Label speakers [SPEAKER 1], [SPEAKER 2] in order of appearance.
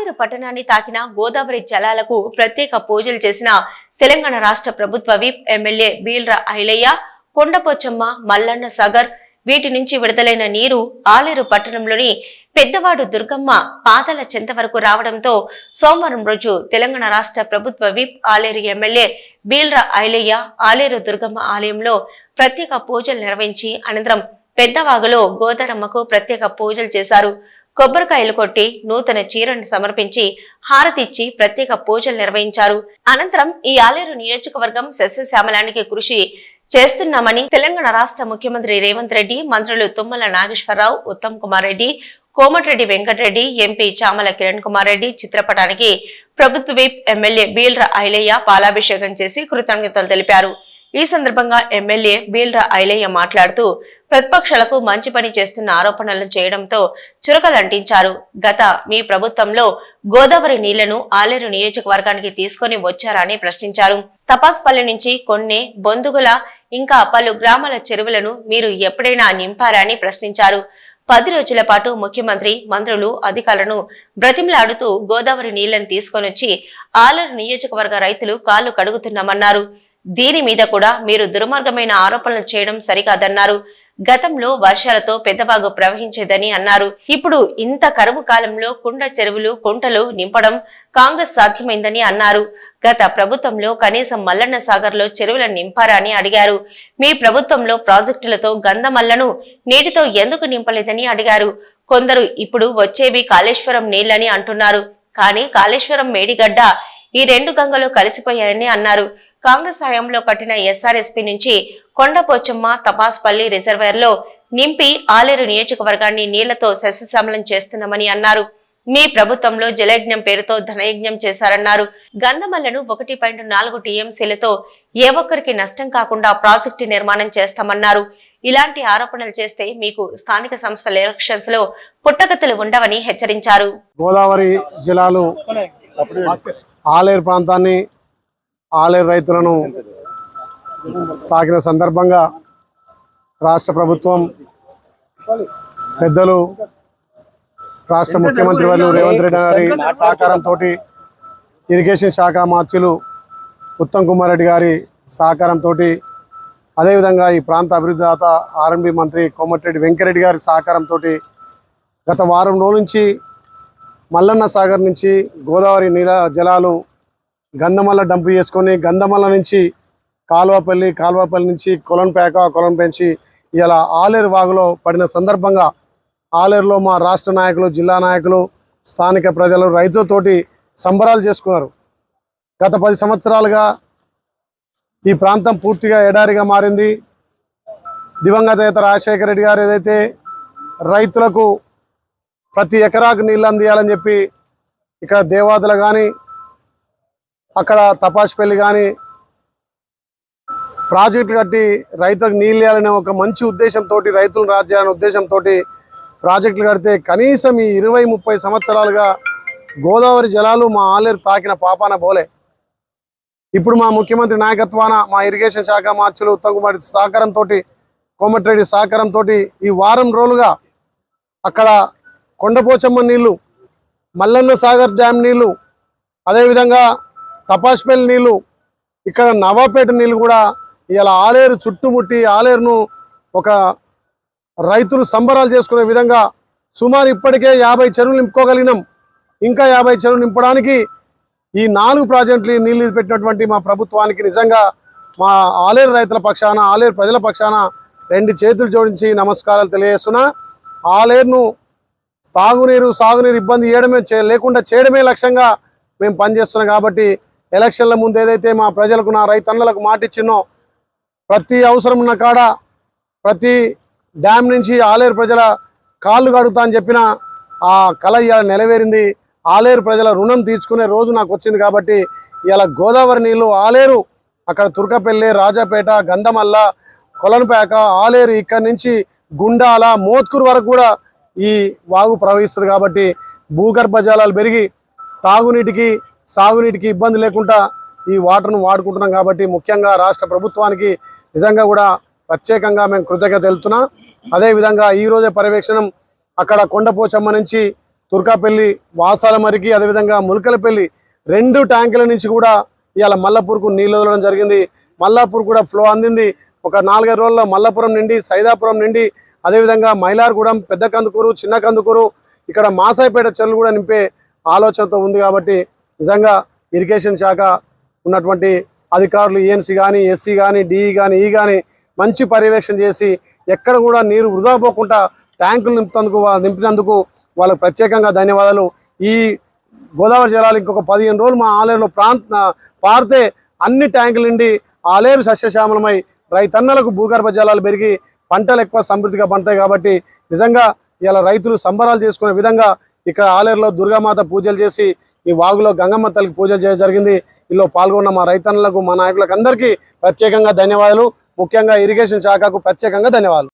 [SPEAKER 1] ఆలేరు పట్టణాన్ని తాకిన గోదావరి జలాలకు ప్రత్యేక పూజలు చేసిన తెలంగాణ రాష్ట్ర ప్రభుత్వ విప్ ఎమ్మెల్యే బీల్ర ఐలయ్య కొండపోచమ్మ మల్లన్న సాగర్ వీటి నుంచి విడుదలైన నీరు ఆలేరు పట్టణంలోని పెద్దవాడు దుర్గమ్మ పాతల చెంత వరకు రావడంతో సోమవారం రోజు తెలంగాణ రాష్ట్ర ప్రభుత్వ విప్ ఆలేరు ఎమ్మెల్యే బీల్ర ఐలయ్య ఆలేరు దుర్గమ్మ ఆలయంలో ప్రత్యేక పూజలు నిర్వహించి అనంతరం పెద్దవాగులో గోదారమ్మకు ప్రత్యేక పూజలు చేశారు. కొబ్బరికాయలు కొట్టి నూతన చీరను సమర్పించి హారతిచ్చి ప్రత్యేక పూజలు నిర్వహించారు. అనంతరం ఈ ఆలేరు నియోజకవర్గం సస్యశ్యామలానికి కృషి చేస్తున్నామని తెలంగాణ రాష్ట్ర ముఖ్యమంత్రి రేవంత్ రెడ్డి మంత్రులు తుమ్మల నాగేశ్వరరావు ఉత్తమ్ కుమార్ రెడ్డి కోమటిరెడ్డి వెంకటరెడ్డి ఎంపీ చామల కిరణ్ కుమార్ రెడ్డి చిత్రపటానికి ప్రభుత్వ విప్ ఎమ్మెల్యే బీల్ర ఐలయ్య పాలాభిషేకం చేసి కృతజ్ఞతలు తెలిపారు. ఈ సందర్భంగా ఎమ్మెల్యే బీల్ర ఐలయ్య మాట్లాడుతూ ప్రతిపక్షాలకు మంచి పని చేస్తున్న ఆరోపణలను చేయడంతో చురకలంటించారు గత మీ ప్రభుత్వంలో గోదావరి నీళ్ళను ఆలేరు నియోజకవర్గానికి తీసుకొని వచ్చారని ప్రశ్నించారు. తపాస్పల్లి నుంచి కొన్ని బొందుగుల ఇంకా పలు గ్రామాల చెరువులను మీరు ఎప్పుడైనా నింపారని ప్రశ్నించారు. పది రోజుల పాటు ముఖ్యమంత్రి మంత్రులు అధికారులను బ్రతిమలాడుతూ గోదావరి నీళ్ళను తీసుకొనొచ్చి ఆలూరు నియోజకవర్గ రైతులు కాళ్ళు కడుగుతున్నామన్నారు. దీని మీద కూడా మీరు దుర్మార్గమైన ఆరోపణలు చేయడం సరికాదన్నారు. గతంలో వర్షాలతో పెద్దబాగు ప్రవహించేదని అన్నారు. ఇప్పుడు ఇంత కరువు కాలంలో కుండ చెరువులు కుంటలు నింపడం కాంగ్రెస్ సాధ్యమైందని అన్నారు. గత ప్రభుత్వంలో కనీసం మల్లన్న సాగర్లో చెరువులను నింపారా అని అడిగారు. మీ ప్రభుత్వంలో ప్రాజెక్టులతో గంధమల్లను నీటితో ఎందుకు నింపలేదని అడిగారు. కొందరు ఇప్పుడు వచ్చేవి కాళేశ్వరం నీళ్ళని అంటున్నారు. కానీ కాళేశ్వరం మేడిగడ్డ ఈ రెండు గంగలు కలిసిపోయాయని అన్నారు. కాంగ్రెస్ హయాంలో కట్టిన ఎస్ఆర్ఎస్పీ నుంచి కొండపోచమ్మ తపాస్పల్లి రిజర్వేర్లో నింపి ఆలేరు నియోజకవర్గాన్ని నీళ్ళతో శశిశమలం చేస్తున్నామని అన్నారు. మీ ప్రభుత్వంలో జలయజ్ఞం పేరుతో ధనయజ్ఞం చేశారన్నారు. గంధమల్లను ఒకటి పాయింట్ నాలుగు టీఎంసీలతో ఏ ఒక్కరికి నష్టం కాకుండా ప్రాజెక్టు నిర్మాణం చేస్తామన్నారు. ఇలాంటి ఆరోపణలు చేస్తే మీకు స్థానిక సంస్థల ఎలక్షన్స్లో పుట్టగతులు ఉండవని హెచ్చరించారు.
[SPEAKER 2] గోదావరి జిల్లాలు ఆలేరు ప్రాంతాన్ని ఆలేరు రైతులను తాకిన సందర్భంగా రాష్ట్ర ప్రభుత్వం పెద్దలు రాష్ట్ర ముఖ్యమంత్రి వారు రేవంత్ రెడ్డి గారి సహకారంతో ఇరిగేషన్ శాఖ మార్చులు ఉత్తమ్ కుమార్ రెడ్డి గారి సహకారంతో అదేవిధంగా ఈ ప్రాంత అభివృద్ధి దాత ఆర్ఎండ్బి మంత్రి కోమటిరెడ్డి వెంకరెడ్డి గారి సహకారంతో గత వారం రోజుల నుంచి మల్లన్న సాగర్ నుంచి గోదావరి నీల జలాలు గంధమల్ల డంప్ చేసుకొని గంధమల్ల నుంచి కాలువపల్లి కాలువపల్లి నుంచి కొలంపేక కొలం పెంచి ఇలా ఆలేరు వాగులో పడిన సందర్భంగా ఆలేరులో మా రాష్ట్ర నాయకులు జిల్లా నాయకులు స్థానిక ప్రజలు రైతులతోటి సంబరాలు చేసుకున్నారు. గత పది సంవత్సరాలుగా ఈ ప్రాంతం పూర్తిగా ఎడారిగా మారింది. దివంగత ఇతర రాజశేఖర రెడ్డి గారు ఏదైతే రైతులకు ప్రతి ఎకరాకు నీళ్ళు అందియాలని చెప్పి ఇక్కడ దేవాదులు కానీ అక్కడ తపాసుపల్లి కానీ ప్రాజెక్టులు కట్టి రైతులకు నీళ్ళు ఇవ్వాలనే ఒక మంచి ఉద్దేశంతో రైతులను రాజ్యాలనే ఉద్దేశంతో ప్రాజెక్టులు కడితే కనీసం ఈ ఇరవై ముప్పై సంవత్సరాలుగా గోదావరి జలాలు మా ఆలేరు తాకిన పాపాన పోలే. ఇప్పుడు మా ముఖ్యమంత్రి నాయకత్వాన మా ఇరిగేషన్ శాఖ మార్చులు ఉత్తమ్ కుమార్ సహకారంతో కోమటిరెడ్డి సహకారంతో ఈ వారం రోజులుగా అక్కడ కొండపోచమ్మ నీళ్ళు మల్లన్న సాగర్ డ్యామ్ నీళ్ళు అదేవిధంగా తపాస్పల్లి నీళ్ళు ఇక్కడ నవాపేట నీళ్ళు కూడా ఇలా ఆలేరు చుట్టుముట్టి ఆలేరును ఒక రైతులు సంబరాలు చేసుకునే విధంగా సుమారు ఇప్పటికే యాభై చెరువులు నింపుకోగలిగినాం. ఇంకా యాభై చెరువులు నింపడానికి ఈ నాలుగు ప్రాజెక్టులు నీళ్ళు పెట్టినటువంటి మా ప్రభుత్వానికి నిజంగా మా ఆలేరు రైతుల పక్షాన ఆలేరు ప్రజల పక్షాన రెండు చేతులు జోడించి నమస్కారాలు తెలియజేస్తున్నా. ఆలేరును తాగునీరు సాగునీరు ఇబ్బంది చేయడమే చే- లేకుండా చేయడమే లక్ష్యంగా మేము పనిచేస్తున్నాం కాబట్టి ఎలక్షన్ల ముందు ఏదైతే మా ప్రజలకు నా రైతన్నలకు మాట ఇచ్చినో ప్రతి అవసరం ఉన్న కాడ ప్రతి డ్యామ్ నుంచి ఆలేరు ప్రజల కాళ్ళు కడుగుతా అని చెప్పిన ఆ కళ ఇవాళ నెరవేరింది ఆలేరు ప్రజల రుణం తీర్చుకునే రోజు నాకు వచ్చింది కాబట్టి ఇవాళ గోదావరి నీళ్ళు ఆలేరు అక్కడ తుర్కపల్లి రాజాపేట గంధమల్ల కొలనపేక ఆలేరు ఇక్కడి నుంచి గుండాల మోత్కూరు వరకు కూడా ఈ వాగు ప్రవహిస్తుంది కాబట్టి భూగర్భ జలాలు పెరిగి తాగునీటికి సాగునీటికి ఇబ్బంది లేకుండా ఈ వాటర్ను వాడుకుంటున్నాం కాబట్టి ముఖ్యంగా రాష్ట్ర ప్రభుత్వానికి నిజంగా కూడా ప్రత్యేకంగా మేము కృతజ్ఞత తెలుపుతున్నాం. అదేవిధంగా ఈరోజే పర్యవేక్షణం అక్కడ కొండపోచమ్మ నుంచి తుర్కాపల్లి వాసాల మరికి అదేవిధంగా ములకలపల్లి రెండు ట్యాంకుల నుంచి కూడా ఇవాళ మల్లపూర్కు నీళ్ళు వదలడం జరిగింది. మల్లాపూర్ కూడా ఫ్లో అందింది. ఒక నాలుగైదు రోజుల్లో మల్లపురం నుండి సైదాపురం నుండి అదేవిధంగా మైలార్గూడెం పెద్ద కందుకూరు చిన్న కందుకూరు ఇక్కడ మాసాయిపేట చెరువులు కూడా నింపే ఆలోచనతో ఉంది కాబట్టి నిజంగా ఇరిగేషన్ శాఖ ఉన్నటువంటి అధికారులు ఈఎన్సీ కానీ ఎస్సీ కానీ డిఈ కానీ ఈ కానీ మంచి పర్యవేక్షణ చేసి ఎక్కడ కూడా నీరు వృధా పోకుండా ట్యాంకులు నింపుతందుకు నింపినందుకు వాళ్ళకు ప్రత్యేకంగా ధన్యవాదాలు. ఈ గోదావరి జలాలు ఇంకొక పదిహేను రోజులు మా ఆలేరులో ప్రాంత పారితే అన్ని ట్యాంకులు నిండి ఆలేరు సస్యశ్యామలమై రైతన్నలకు భూగర్భ జలాలు పెరిగి పంటలు ఎక్కువ సమృద్ధిగా పండుతాయి కాబట్టి నిజంగా ఇలా రైతులు సంబరాలు చేసుకునే విధంగా ఇక్కడ ఆలేరులో దుర్గామాత పూజలు చేసి ఈ వాగులో గంగమ్మ తల్లికి పూజలు చేయడం జరిగింది. ఇందులో పాల్గొన్న మా రైతన్నలకు మా నాయకులకు అందరికీ ప్రత్యేకంగా ధన్యవాదాలు. ముఖ్యంగా ఇరిగేషన్ శాఖకు ప్రత్యేకంగా ధన్యవాదాలు.